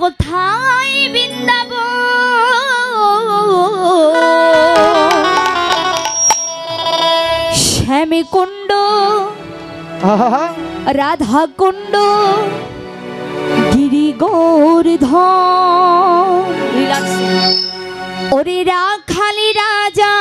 কোথায় বৃন্দাব শ্যামী কুণ্ড আহা। রাধা কুণ্ড গিরি গোর্ধন ওরে রাখালি রাজা।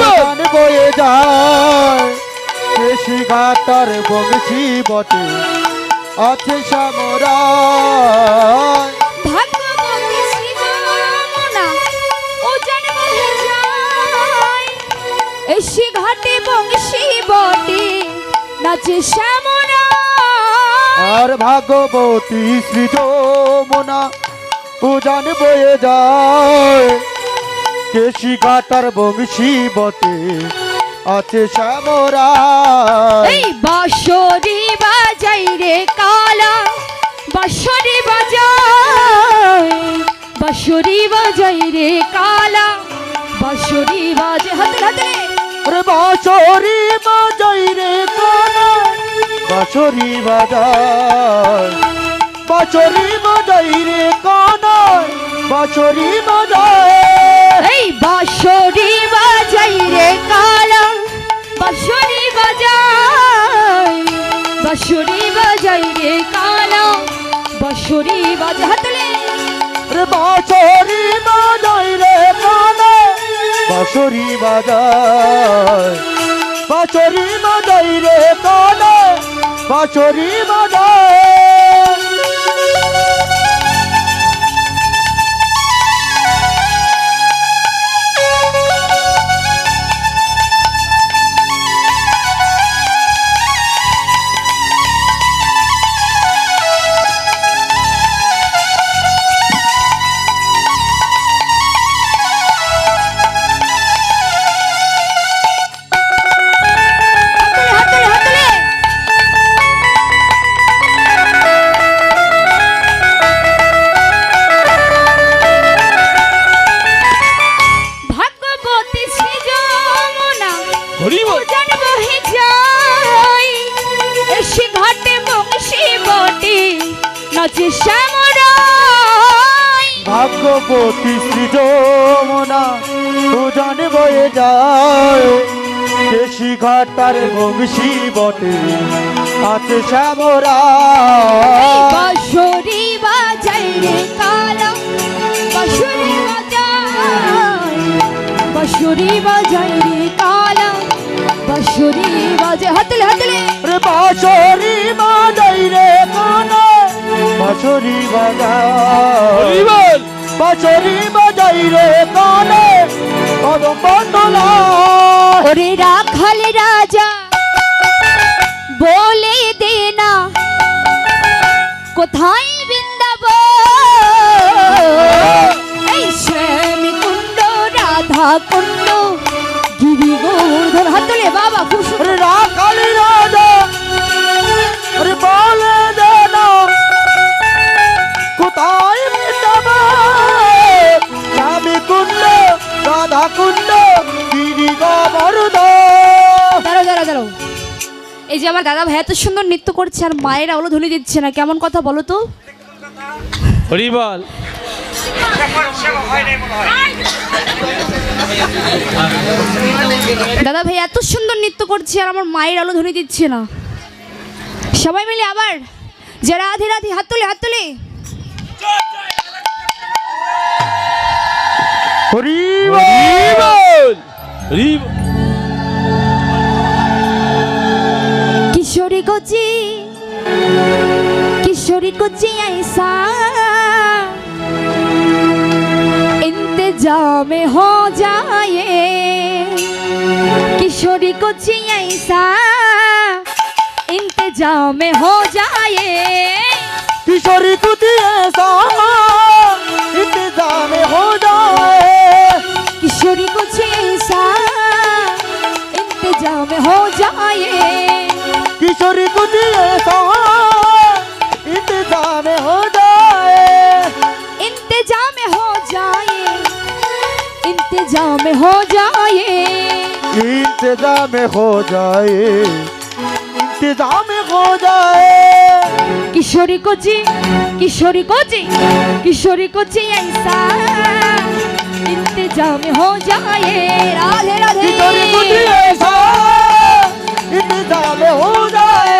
গান বয়ে যায়। কেশি ঘাটার বংশী বটে। আছে সামরায়। এসে ঘাটে বংশী বটে নাচে শ্যামরায় আর ভাগবতী শ্রী যমুনা উজান বয়ে যায়। কেশি ঘাটার বংশী বটে। আছে সামরায় এই বাঁশরি বাজাই রে কালা বাঁশরি বাজাই বাঁশরি বাজাই রে কালা বাঁশরি বাজে হাতে হাতে রে বাঁশরি বাজাই রে বাঁশরি বাজায় বাঁশরি বাজাই রে কানা বাঁশরি বাজায় এই বাঁশরি বাজাই রে কালা, বাঁশরি বাজাই বাঁশরি বাজাই রে কালা, বাঁশরি বাজে হাতে রে বাঁশরি বাজাই রে কানা বাঁশরি বাজায় বাঁশরি বাজাই রে কানা বাঁশরি বাজায় নাচে শ্যামরাই ভাগ্যবতী শ্রী যমুনা উজান বয়ে যায়। দেশি ঘাটার বংশী বটে আছে শ্যামরা বাঁশরি বাজাই রে কালা বাঁশরি বাজাই বাঁশরি বাজাই রে কালা বাঁশরি বাজে হাতলে হাতলে। রে বাজাই রে কানা বাঁশরি বাজাই বাঁশরি বাজাই রে কানে কদম বন্দনা। ওরে রাখাল রাজা বলে দে না কোথায় এই যে আমার দাদা ভাই এত সুন্দর নৃত্য করছে আর মায়ের আলো ধরে দিচ্ছে না কেমন কথা বলো তো? হরি বল। দাদা ভাই এত সুন্দর নৃত্য করছে আর আমার মায়ের আলো ধরে দিচ্ছে না। সবাই মিলে আবার যে রাধে রাধে হাত তুলে হাত তুলে। হরি হরি বল। হরি বল। কিশোরী গচি কিশোরী গচি আইসা। ইন্তজামে হো যায় কিশোরী গচি আইসা। ইন্তজামে হো যায় কিশোরী কুচি আইসা। इंतजाम हो जाए इंतजाम हो जाए किशोरी को जी किशोरी को जी किशोरी को जी ऐसा इंतजाम हो जाए राधे राधे किशोरी कुछ ऐसा इंतजाम हो जाए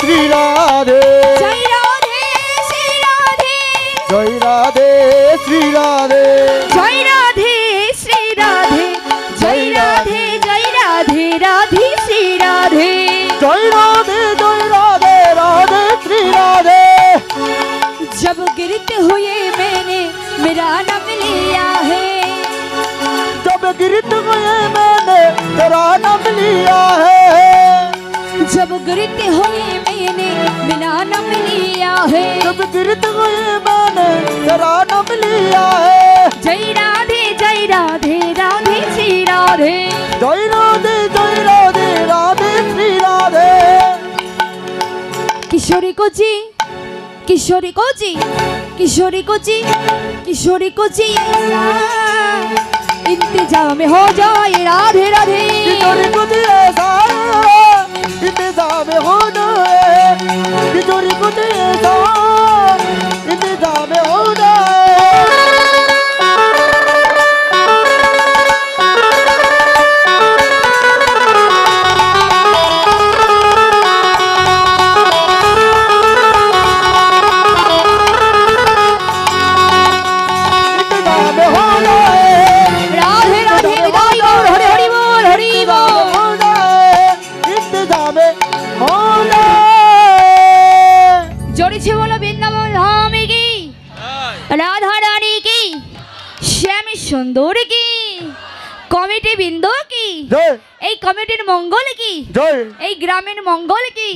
श्री राधे। जय राधे श्री राधे। जय राधे श्री राधे। जय राधे जय राधे राधे श्री राधे। जय राधे जय राधे राधे श्री राधे। जब गिरते हुए मैंने मेरा नाम लिया है। जब गिरते हुए मैंने मेरा नाम लिया है। जब गिरते हुए मैंने मेरा नाम लिया है जब गिरत हुए मैंने तेरा नाम लिया है जय राधे जय राधे राधे श्री राधे जय राधे जय राधे राधे श्री राधे किशोरी को जी किशोरी को जी किशोरी को जी किशोरी को जी ऐसा इंतजाम हो जाए राधे राधे किशोरी को दिए सारा इंतजाम हो जाए किशोरी को दिए सारा इंतजाम हो গ্রামের মঙ্গল কি?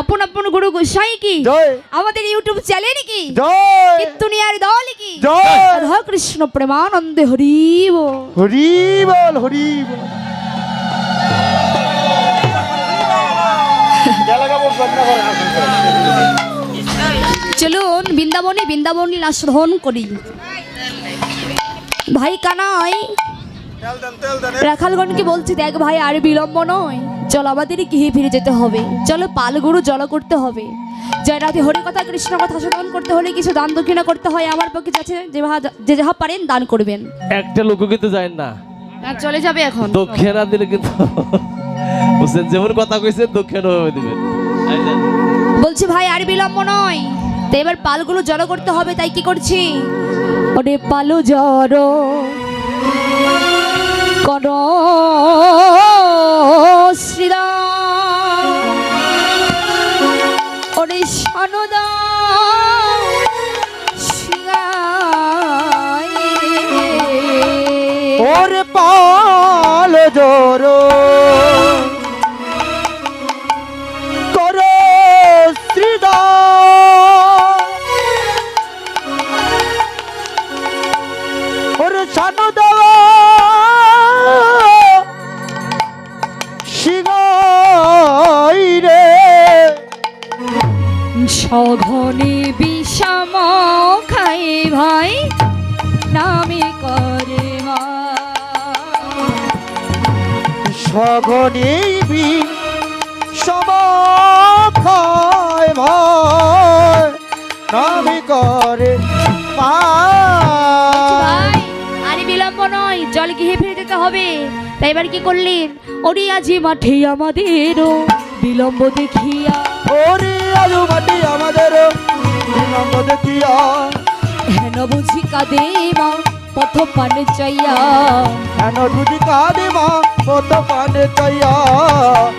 আপন আপন গুরু গোসাই কি? আমাদের ইউটিউব চ্যানেল কি? কীর্তনিয়ার দল কি? রাধা কৃষ্ণ প্রেমানন্দে হরিব। হরি বল হরি চলুন বৃন্দাবনে বৃন্দাবনী নাশধন করি। ভাই কানাই রাখালগণকে বলছি দেখ ভাই আর বিলম্ব নয়। চল আমাদের গৃহে ফিরে যেতে হবে। চলো পালগুরু জল করতে হবে। জয় রাধে হরি কথা কৃষ্ণ কথা শোধন করতে হলে কিছু দান দক্ষিণা করতে হয়। আমার পক্ষে যাচ্ছে যে যাহা- পারেন দান করবেন। একটা লোক কিন্তু যায় না। চলে যাবে এখন। দক্ষিণা দিলে কিন্তু বুঝছেন যেমন কথা কইছে দক্ষিণ হয়ে দিবেন বলছি ভাই আর বিলম্ব নয়। তো এবার পালগুলো জড়ো করতে হবে তাই কি করছি? ওরে পালু জড়ো কর শ্রীরাম। সনদা ওরে পাল জোর। সঘনে বি সমাখায় ভয় নামি করে বিলম্ব নয় জল গৃহে ফিরে যেতে হবে। তাই এবার কি করলেন? ওরে আজি মাঠে আমাদের বিলম্ব দেখিয়া ওরে আলু মাটি আমাদের বিলম্ব দেখিয়া। হেন বুঝি কাদে মা পথ পানে চাইয়া। কেন দুটি কাঁদে মা কত পানে চাইয়া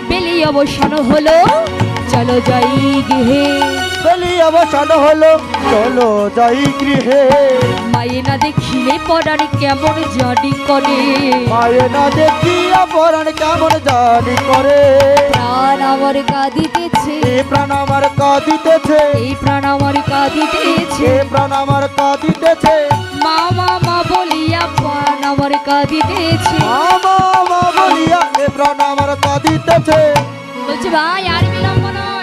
বেলি অবসান হলো চলো যাই গৃহে। বেলি অবসান হলো চলো যাই গৃহে। মায়ে না দেখিলে পড়ার কেমন জানি করে। মায়ে না দেখিয়া পরাণ কেমন জানি করে। প্রাণ আমার কাঁদিতেছে। এ প্রাণ আমার কাঁদিতেছে। এই প্রাণ আমার কাঁদিতেছে। এ প্রাণ আমার কাঁদিতেছে। মা মা মা বলিয়া প্রাণ আমার কাঁদিতেছে। মামা মা বলিয়া এ প্রাণ আমার কাঁদিতেছে। বলছি ভাই আর বিলম্ব নয়।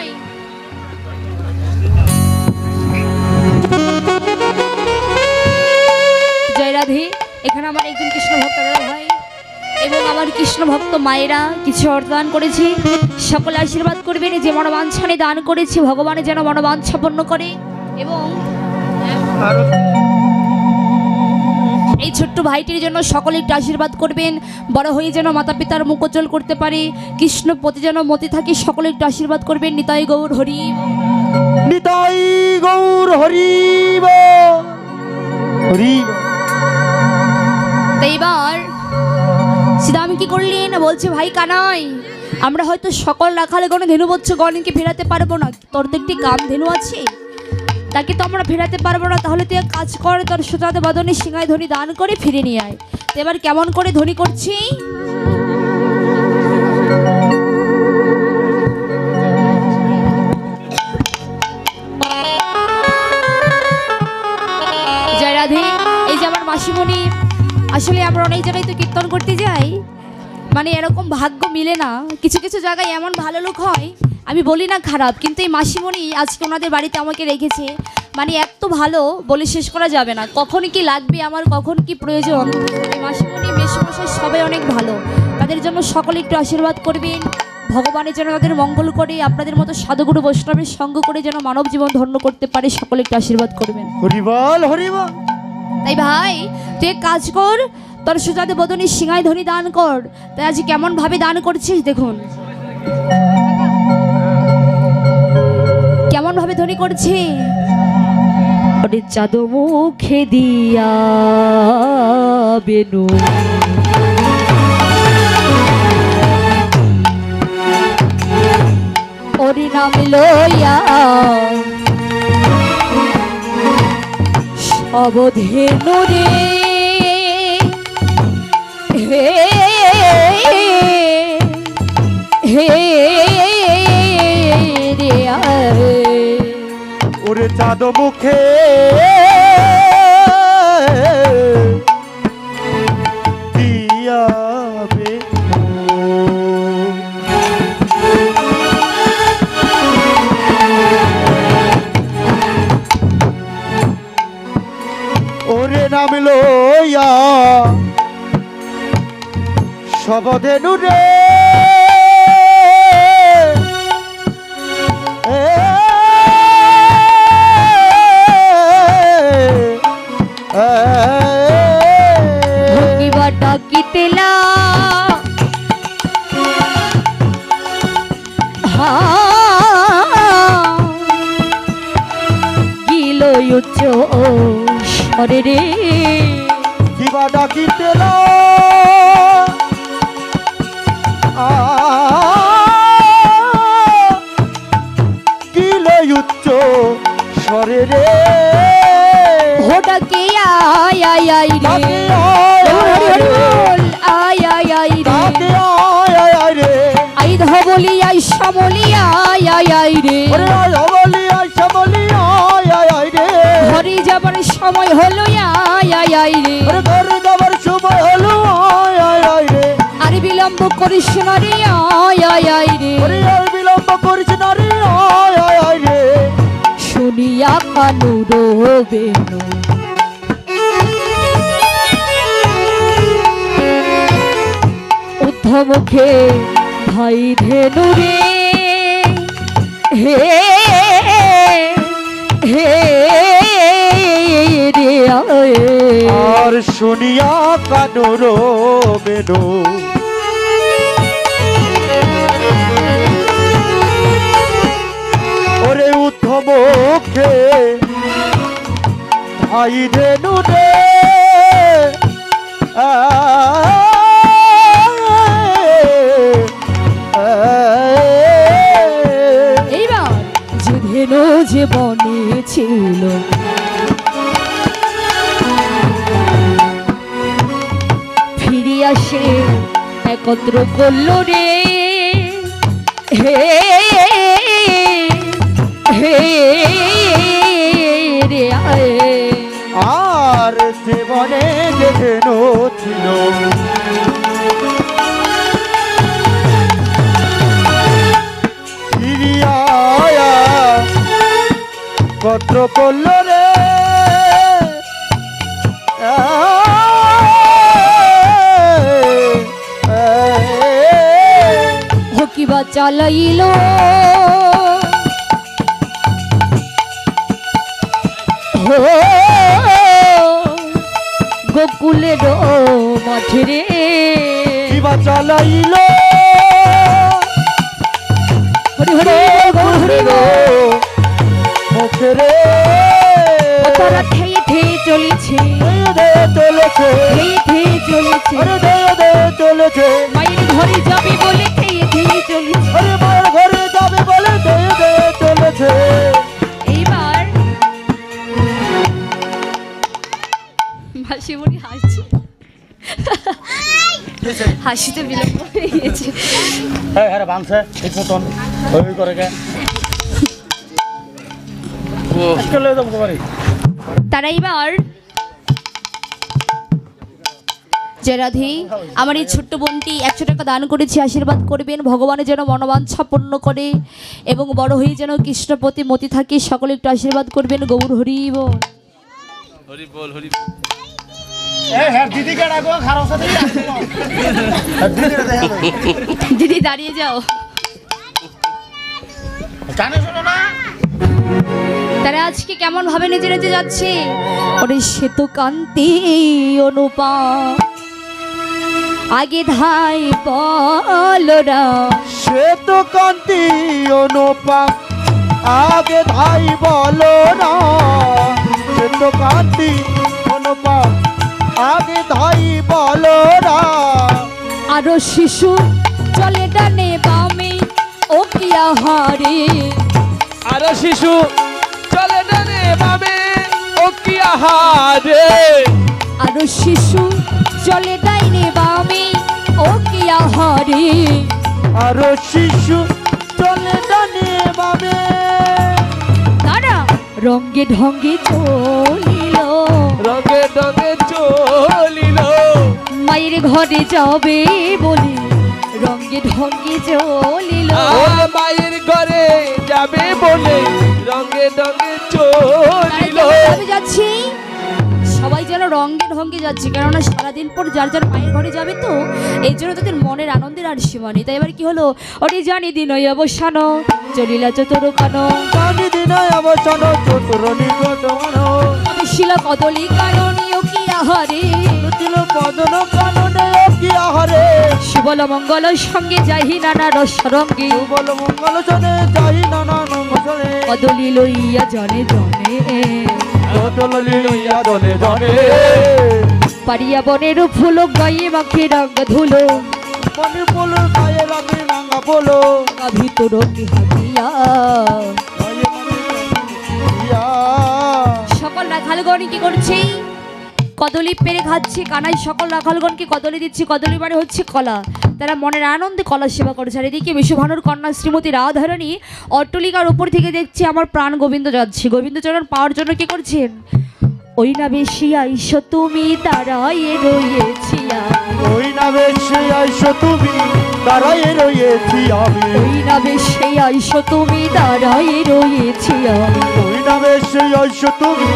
রাধে, এখানে আমার একজন কৃষ্ণ ভক্ত দাদা ভাই এবং আমার কৃষ্ণ ভক্ত মায়েরা কিছু অর্থদান করেছে। সকলে আশীর্বাদ করবেন যে মনোবাঞ্ছানে দান করেছে ভগবানের যেন মনোবাঞ্ছা করে এবং এই ছোট্ট ভাইটির জন্য সকলে একটু আশীর্বাদ করবেন। বড় হয়ে যেন মাতা পিতার মুখোজ্জ্বল করতে পারে। কৃষ্ণ প্রতি যেন মতি থাকে, সকলে একটু আশীর্বাদ করবেন। নিতাই গৌর হরি। নিতাই গৌর হরি। হরিব তো এবার সীতাম কি করলেন? বলছে, ভাই কানাই আমরা হয়তো সকল রাখালে গণ ধেনু বচ্চ গণকে ফেরাতে পারব না। তোর তো একটি কাম ধেনু আছে। তাকে তো আমরা ফেরাতে পারব না। তাহলে তুই কাজ কর, তোর সুজাতে বাদনে সিংহায় ধনী দান করে ফিরে নিয়ে আয়। তো এবার কেমন করে ধনী করছি? এই যে আমার মাসিমণি আসলে আমরা অনেক জায়গায় তো কীর্তন করতে যাই। মানে এরকম ভাগ্য মিলে না। কিছু কিছু জায়গায় এমন ভালো লোক হয়, আমি বলি না খারাপ, কিন্তু এই মাসিমণি আজকে ওনাদের বাড়িতে আমাকে রেখেছে। মানে এত ভালো, বলে শেষ করা যাবে না। কখন কি লাগবে আমার, কখন কি প্রয়োজন? মাসিমণি, মেসমশাই সবাই অনেক ভালো। তাদের জন্য সকলে একটু আশীর্বাদ করবেন। ভগবানের যেন তাদের মঙ্গল করে, আপনাদের মতো সাধুগুরু বৈষ্ণবের সঙ্গ করে যেন মানব জীবন ধন্য করতে পারে, সকলে একটু আশীর্বাদ করবেন। হরিবল হরিবল। তাই ভাই, তুই কাজ কর, তোর সুজাতে বদনী সিংহায় ধনী দান কর। তাই আজ কেমন ভাবে দান করছিস দেখুন। কেমন ভাবে ধনী করছে? ওরে মুখে দিয়া বেনু। নাম লইয়া অবধেনু রে হে হে রে। ওরে চাঁদ মুখে সবধেনু রে ডাকিতেলা। গিল উচ্চ রে। কিবা ডাকিতেলা আয় রে ওরে আয় অবলি আয় শ্যামলি আয় আয় আয় রে। ঘরে যাবার সময় হলো আয় আয় আয় রে। ওরে ঘরে যাবার সময় হলো আয় আয় আয় রে। আর বিলম্ব করিস না রে আয় আয় আয় রে। ওরে আর বিলম্ব করিস না রে আয় আয় আয় রে। শুনিয়া কানু রোবেনু উদ্ধমুখে ভাই ধেনু রে। হে হে আর শুনিয়া কানুর বেনু ওরে উদ্ধমুখে ভাই ধেনু রে এইবার যে বনে ছিল। ফিরে আসে একত্র করল রে। হে হে, রে। আর। জীবনে যে ধেনু ছিল। কত্র করল রে? হকিবা চালাইল। গোকুলের মাঠে রে কিবা চালাইল? হরি হরি হরি গো মুখে রে। তারা ঠেয়ে ঠেয়ে চলেছে। দে চলেছে। ঠেয়ে ঠেয়ে চলেছে। আরে দে দে চলেছে। মায়ের ঘরে যাবে বলে ঠেয়ে ঠেয়ে চলেছে। মায়ের ঘরে যাবে বলে দে দে চলেছে। এইবার মাসি বুড়ি হাসছে। হাসিতে বিলম্ব হয়ে গিয়েছে হ্যাঁ হ্যাঁ বানছে ঠিক মতন। করে তারা এবার যে রাধে। আমার এই ছোট্ট বোনটি একশো টাকা দান করেছে আশীর্বাদ করবেন। ভগবানের যেন মনোবাঞ্ছা পূর্ণ করে এবং বড় হয়ে যেন কৃষ্ণপতি মতি থাকে সকলে একটু আশীর্বাদ করবেন। গৌর হরি বল। হরি বল হরি বল। এ হ্যাঁ দিদি দাঁড়িয়ে যাও। জানে শোনো না। তারা আজকে কেমন ভাবে নেচে নেচে যাচ্ছে? ওরে শ্বেত কান্তি অনুপা আগে ধাই বলরা সে তো কান্তি অনুপা আগে ধাই বলো না। সে তো কান্তি অনুপা আগে ধাই বলো না। আরও শিশু চলে ডানে বামে ও কি আহারে। আরও শিশু না রে বাবে ও কি আহারে? আরও শিশু চলে ডাইনে বামে ও কি আহারে? আরও শিশু চলে জানে বাবে তারা রঙ্গে ঢঙ্গে চলিল। রঙে রঙে চলিল। মায়ের ঘরে যাবে বলে রঙ্গে ঢঙ্গে চলিল। মায়ের ঘরে যাবে বলে রঙে রঙে চলিল। আমি যাচ্ছি? সবাই যেন রঙ্গে ঢঙ্গে যাচ্ছে কেননা সারাদিন পর যার যার মায়ের ঘরে যাবে তো এই জন্য তাদের মনের আনন্দের আর সীমা নেই। তাই এবার কি হলো? ওরে জানি দিন ওই অবসান চলিলা চতুর কান জানি দিন অবসান চতুর শিলা কদলি কারণীয় কি আহারে? সুবল মঙ্গল সঙ্গে যাহি নানা রস রঙ্গে। বল মঙ্গল জনে যাই নানা নমসনে কদলি লইয়া জনে জনে। কদল লিয়া দনে দনে পারিয়া বনের ফুল গায়ে মাখে রঙ ধুলো। মনি পোলো গায়ে রাতে নাঙ্গা পোলো ভিতর কি হাতিয়া সকল রাখালগণ কি করছে। কদলি পেরে খাচ্ছে কানাই সকল রাখালগণকে কদলি দিচ্ছে কদলি মানে হচ্ছে কলা। তারা মনের আনন্দে কলা সেবা করছে। আর এদিকে বিশ্বভানুর কন্যা শ্রীমতী রাধারণী অট্টলিকার উপর থেকে দেখছে আমার প্রাণ গোবিন্দ যাচ্ছে। গোবিন্দচরণ পাওয়ার জন্য কি করছেন? ওই না বেশি আইসো তুমি তারাই রয়েছি। ওই না বেশি আইসো তুমি দাঁড়াই রয়েছি আমি। ওই না বেশি আইসো তুমি দাঁড়াই রয়েছি আমি। আইসো তুমি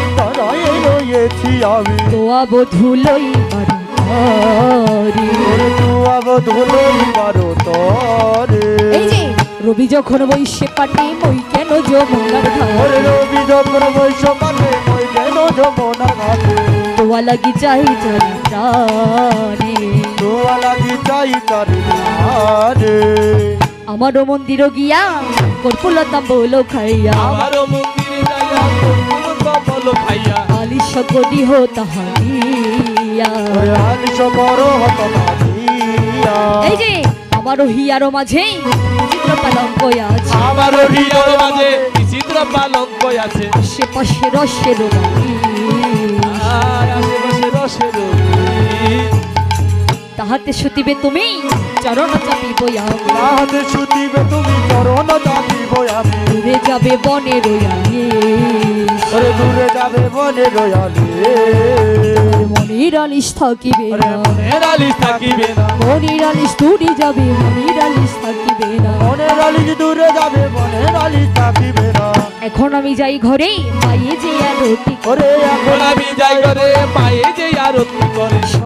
রয়েছি আমি। তোয়া বারো তরে। রবি যখন বৈশে পাটে মই কেন যমুনার ঘাট? রবি যখন বৈশ মানে ওই কেন যমুনা ঘাটে? তোয়া লাগি চাই চারি প্রাণে দোয়া লাগি চাই তারি আমারও মন্দির গিয়া কর্পুলতা বলো খাইয়া। আমারও মন্দিরে আলিশ বড় হত এই যে আমারও হিয়ারও মাঝে চিত্র পালঙ্ক আছে। আমার হৃদয়ের মাঝে বিচিত্র পালঙ্ক আছে। আশেপাশে রসের আশেপাশে রসের। তাহাতে শুতিবে তুমি? চরণ চাপিব আমি। তাহাতে শুতিবে তুমি চরণ জানিব আমি। দূরে যাবে বনে রয়ালি। ওরে দূরে যাবে বনে রয়ালে। মনির আলিশ থাকিবে না। মনের আলিশ থাকিবে না। মনির আলিশ দূরে যাবে মনির আলিশ থাকিবে না। বনের আলিশ দূরে যাবে আলিশ থাকিবে না। এখন আমি যাই ঘরে পাইয়ে যে আরতি ওরে এখন আমি যাই করে পায়ে যে আরতি করে।